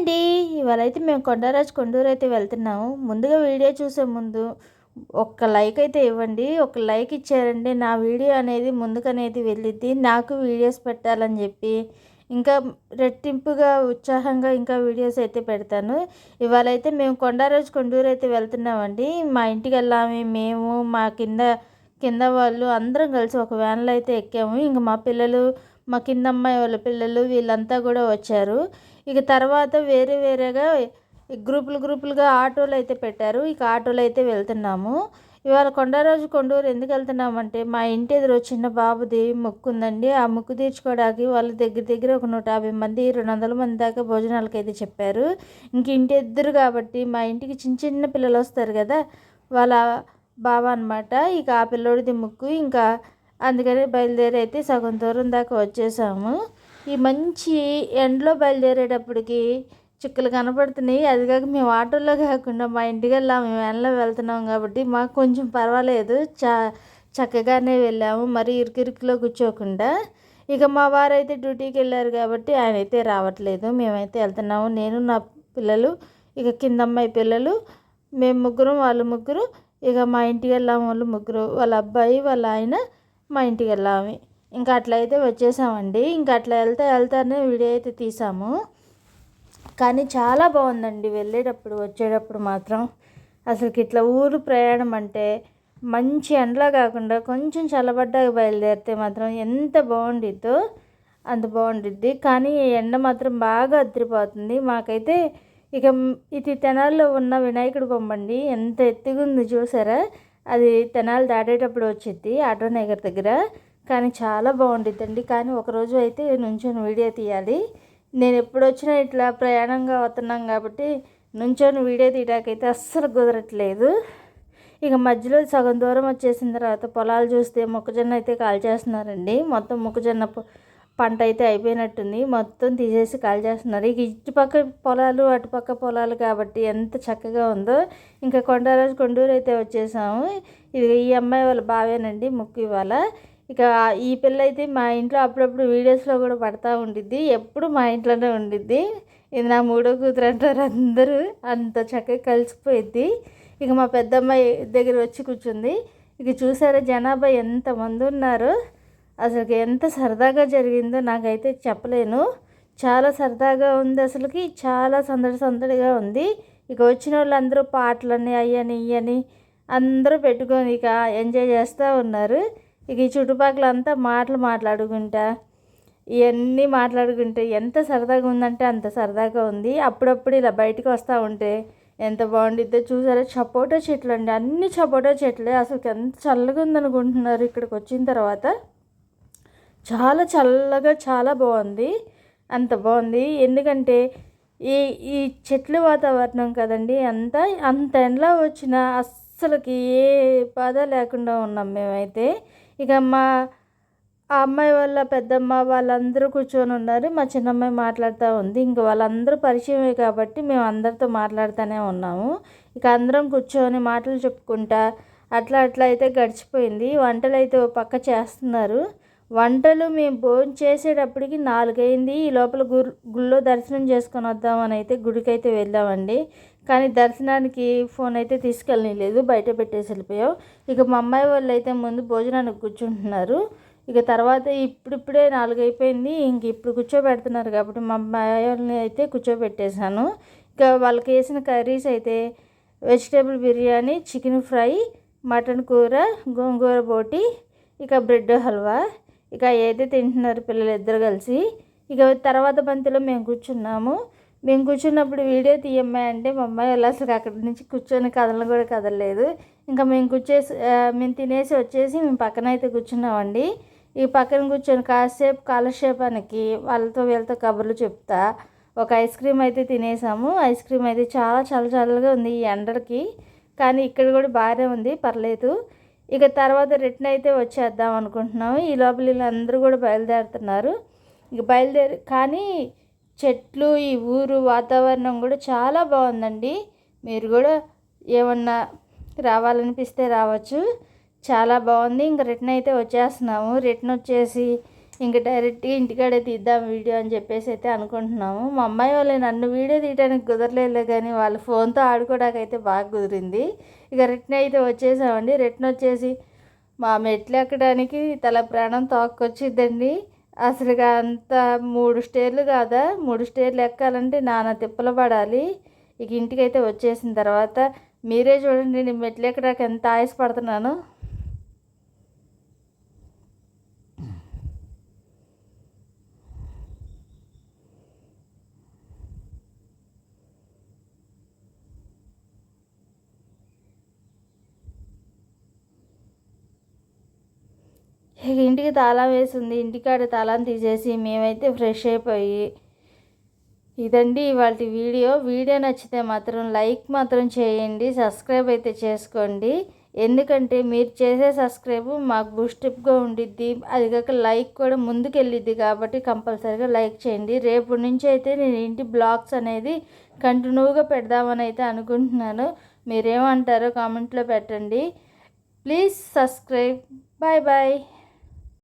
అండి. ఇవాళ అయితే మేము కొండరాజు కొండూరు అయితే వెళ్తున్నాము. ముందుగా వీడియో చూసే ముందు ఒక్క లైక్ అయితే ఇవ్వండి. ఒక లైక్ ఇచ్చారండి నా వీడియో అనేది ముందుకనేది వెళ్ళిద్ది. నాకు వీడియోస్ పెట్టాలని చెప్పి ఇంకా రెట్టింపుగా ఉత్సాహంగా ఇంకా వీడియోస్ అయితే పెడతాను. ఇవాళ అయితే మేము కొండరాజు కొండూరు అయితే వెళ్తున్నామండి. మా ఇంటికి వెళ్ళాము. మేము మా కింద కింద వాళ్ళు అందరం కలిసి ఒక వ్యాన్లో అయితే ఎక్కాము. ఇంకా మా పిల్లలు మా కింద అమ్మాయి వాళ్ళ పిల్లలు వీళ్ళంతా కూడా వచ్చారు. ఇక తర్వాత వేరే వేరేగా గ్రూపులు గ్రూపులుగా ఆటోలు అయితే పెట్టారు. ఇక ఆటోలు అయితే వెళ్తున్నాము. ఇవాళ కొండరాజు కొండూరు ఎందుకు వెళ్తున్నామంటే మా ఇంటి ఎదురు చిన్న బాబుది మొక్కు ఉందండి. ఆ మొక్కు తీర్చుకోవడానికి వాళ్ళ దగ్గర దగ్గర ఒక నూట యాభై మంది రెండు వందల మంది దాకా భోజనాలకు అయితే చెప్పారు. ఇంక ఇంటి ఎదురు కాబట్టి మా ఇంటికి చిన్న చిన్న పిల్లలు వస్తారు కదా వాళ్ళ బాబా అనమాట ఇక ఆ పిల్లోడిది ముక్కు. ఇంకా అందుకని బయలుదేరి అయితే సగం దూరం దాకా వచ్చేసాము. ఈ మంచి ఎండలో బయలుదేరేటప్పటికి చుక్కలు కనపడుతున్నాయి. అది కాక మేము ఆటోలో కాకుండా మా ఇంటికి వెళ్ళాము మేము ఎండలో వెళ్తున్నాం కాబట్టి మాకు కొంచెం పర్వాలేదు. చా చక్కగానే వెళ్ళాము మరి ఇరుకిరుకులో కూర్చోకుండా. ఇక మా వారు అయితే డ్యూటీకి వెళ్ళారు కాబట్టి ఆయన అయితే రావట్లేదు. మేమైతే వెళ్తున్నాము. నేను నా పిల్లలు ఇక కింద అమ్మాయి పిల్లలు మేము ముగ్గురం వాళ్ళు ముగ్గురు ఇక మా ఇంటికి వెళ్ళాము వాళ్ళు ముగ్గురు వాళ్ళ అబ్బాయి వాళ్ళ ఆయన మా ఇంటికి వెళ్ళాము. ఇంకా అట్లయితే వచ్చేసామండి. ఇంకా అట్లా వెళ్తే వెళ్తానే వీడియో అయితే తీసాము. కానీ చాలా బాగుందండి వెళ్ళేటప్పుడు వచ్చేటప్పుడు మాత్రం. అసలుకి ఇట్లా ఊరు ప్రయాణం అంటే మంచి ఎండలా కాకుండా కొంచెం చల్లబడ్డాక బయలుదేరితే మాత్రం ఎంత బాగుండిద్దో అంత బాగుండిద్ది. కానీ ఎండ మాత్రం బాగా అద్దరిపోతుంది మాకైతే ఇక ఇది తెనాల్లో ఉన్న వినాయకుడు బొమ్మండి. ఎంత ఎత్తుగా ఉంది చూసారా? అది తెనాలు దాటేటప్పుడు వచ్చింది ఆటో నగర్ దగ్గర. కానీ చాలా బాగుండిద్దండి. కానీ ఒకరోజు అయితే నుంచొని వీడియో తీయాలి. నేను ఎప్పుడు వచ్చినా ఇట్లా ప్రయాణంగా వస్తున్నాం కాబట్టి నుంచొని వీడియో తీయడానికైతే అస్సలు కుదరట్లేదు. ఇక మధ్యలో సగం దూరం వచ్చేసిన తర్వాత పొలాలు చూస్తే మొక్కజొన్న అయితే కాల్చేస్తున్నారండి. మొత్తం మొక్కజొన్న పంట అయితే అయిపోయినట్టుంది. మొత్తం తీసేసి కాల్ చేస్తున్నారు ఇక ఇటుపక్క పొలాలు అటుపక్క పొలాలు కాబట్టి ఎంత చక్కగా ఉందో. ఇంకా కొండరాజు కొండూరు అయితే వచ్చేసాము. ఇది ఈ అమ్మాయి వాళ్ళ బావేనండి ముక్కు ఇవాళ. ఇక ఈ పిల్ల అయితే మా ఇంట్లో అప్పుడప్పుడు వీడియోస్లో కూడా పడతా ఉండిద్ది. ఎప్పుడు మా ఇంట్లోనే ఉండిద్ది. ఇది నా మూడో కూతురు అంటారు అందరూ. అంత చక్కగా కలిసిపోయిద్ది. ఇక మా పెద్దమ్మాయి దగ్గర వచ్చి కూర్చుంది. ఇక చూసారా జనాభా ఎంతమంది ఉన్నారు. అసలుకి ఎంత సరదాగా జరిగిందో నాకైతే చెప్పలేను. చాలా సరదాగా ఉంది అసలుకి. చాలా సందడి సందడిగా ఉంది. ఇక వచ్చిన వాళ్ళందరూ పాటలని అయ్యని ఇయ్యని అందరూ పెట్టుకొని ఇక ఎంజాయ్ చేస్తూ ఉన్నారు. ఇక ఈ చుట్టుపక్కల అంతా మాటలు మాట్లాడుకుంటా ఇవన్నీ మాట్లాడుకుంటే ఎంత సరదాగా ఉందంటే అంత సరదాగా ఉంది. అప్పుడప్పుడు ఇలా బయటకు వస్తూ ఉంటే ఎంత బాగుండిద్దో చూసారా? సపోటా చెట్లు అండి. అన్ని సపోటా చెట్లే. అసలు ఎంత చల్లగా ఉందనుకుంటున్నారు ఇక్కడికి వచ్చిన తర్వాత. చాలా చల్లగా చాలా బాగుంది. అంత బాగుంది. ఎందుకంటే ఈ ఈ చెట్ల వాతావరణం కదండి అంత అంత ఎండలో వచ్చిన అస్సలకి ఏ బాధ లేకుండా ఉన్నాం మేమైతే. ఇక మా ఆ అమ్మాయి వాళ్ళ పెద్దమ్మ వాళ్ళందరూ కూర్చొని ఉన్నారు. మా చిన్నమ్మాయి మాట్లాడుతూ ఉంది. ఇంక వాళ్ళందరూ పరిచయమే కాబట్టి మేము అందరితో మాట్లాడుతూనే ఉన్నాము. ఇక అందరం కూర్చొని మాటలు చెప్పుకుంటా అట్లా అట్లా అయితే గడిచిపోయింది. వంటలు అయితే పక్క చేస్తున్నారు. వంటలు మేము భోజనం చేసేటప్పటికి నాలుగైంది. ఈ లోపల గుర్ గుళ్ళో దర్శనం చేసుకొని వద్దామని అయితే గుడికైతే వెళ్దామండి వెళ్ళామండి. కానీ దర్శనానికి ఫోన్ అయితే తీసుకెళ్ళలేదు బయట పెట్టేసి వెళ్ళిపోయావు ఇక మా అమ్మాయి వాళ్ళు అయితే ముందు భోజనానికి కూర్చుంటున్నారు. ఇక తర్వాత ఇప్పుడిప్పుడే నాలుగు అయిపోయింది ఇంక ఇప్పుడు కూర్చోబెడుతున్నారు కాబట్టి మా అమ్మాయి వాళ్ళని అయితే కూర్చోబెట్టేశాను. ఇక వాళ్ళకి వేసిన కర్రీస్ అయితే vegetable biryani chicken fry mutton కూర గోంగూర బోటి ఇక బ్రెడ్ హల్వా. ఇక ఏదైతే తింటున్నారు పిల్లలు ఇద్దరు కలిసి. ఇక తర్వాత బంతిలో మేము కూర్చున్నాము. మేము కూర్చున్నప్పుడు వీడియో తీయమ్మాయి అంటే మా అమ్మాయి వాళ్ళు అసలు అక్కడి నుంచి కూర్చొని కదలను కూడా కదలలేదు. ఇంకా మేము కూర్చేసి మేము తినేసి వచ్చేసి మేము పక్కన అయితే కూర్చున్నామండి. ఈ పక్కన కూర్చొని కాసేపు కాలక్షేపానికి వాళ్ళతో వీళ్ళతో కబుర్లు చెప్తా. ఒక ఐస్ క్రీమ్ అయితే తినేసాము. ఐస్ క్రీమ్ అయితే చాలా చల్ల చల్లగా ఉంది ఈ ఎండలకి. కానీ ఇక్కడ కూడా బాగానే ఉంది పర్లేదు. ఇక తర్వాత రిటర్న్ అయితే వచ్చేద్దాం అనుకుంటున్నాము. ఈ లోపల వీళ్ళందరూ కూడా బయలుదేరుతున్నారు. ఇక బయలుదేరి కానీ చెట్లు ఈ ఊరు వాతావరణం కూడా చాలా బాగుందండి. మీరు కూడా ఏమన్నా రావాలనిపిస్తే రావచ్చు. చాలా బాగుంది. ఇంక రిటర్న్ అయితే వచ్చేస్తున్నాము. రిటర్న్ వచ్చేసి ఇంకా డైరెక్ట్గా ఇంటికాడే తీద్దాం వీడియో అని చెప్పేసి అయితే అనుకుంటున్నాము. మా అమ్మాయి వాళ్ళు నన్ను వీడియో తీయడానికి కుదరలేదు కానీ వాళ్ళ ఫోన్తో ఆడుకోవడానికి అయితే బాగా కుదిరింది. ఇక రిటర్న్ అయితే వచ్చేసామండి. రిటర్న్ వచ్చేసి మా మెట్లు ఎక్కడానికి తల ప్రాణం తోక్కొచ్చిద్దండి. అసలు అంత మూడు స్టేర్లు కాదా? మూడు స్టేర్లు ఎక్కాలంటే నాన్న తిప్పలు పడాలి. ఇక ఇంటికైతే వచ్చేసిన తర్వాత మీరే చూడండి నేను మెట్లు ఎక్కడానికి ఎంత ఆయాసపడుతున్నాను. ఇక ఇంటికి తాళం వేసింది. ఇంటికాడ తాళం తీసేసి మేమైతే ఫ్రెష్ అయిపోయి ఇదండి ఇవాళ వీడియో. వీడియో నచ్చితే మాత్రం లైక్ మాత్రం చేయండి. సబ్స్క్రైబ్ అయితే చేసుకోండి. ఎందుకంటే మీరు చేసే సబ్స్క్రైబ్ మాకు బూస్టప్గా ఉండిద్ది. అది కాక లైక్ కూడా ముందుకెళ్ళిద్ది కాబట్టి కంపల్సరీగా లైక్ చేయండి. రేపు నుంచి అయితే నేను ఇంటి బ్లాగ్స్ అనేది కంటిన్యూగా పెడదామని అయితే అనుకుంటున్నాను. మీరేమంటారో కామెంట్లో పెట్టండి. Please subscribe. Bye bye.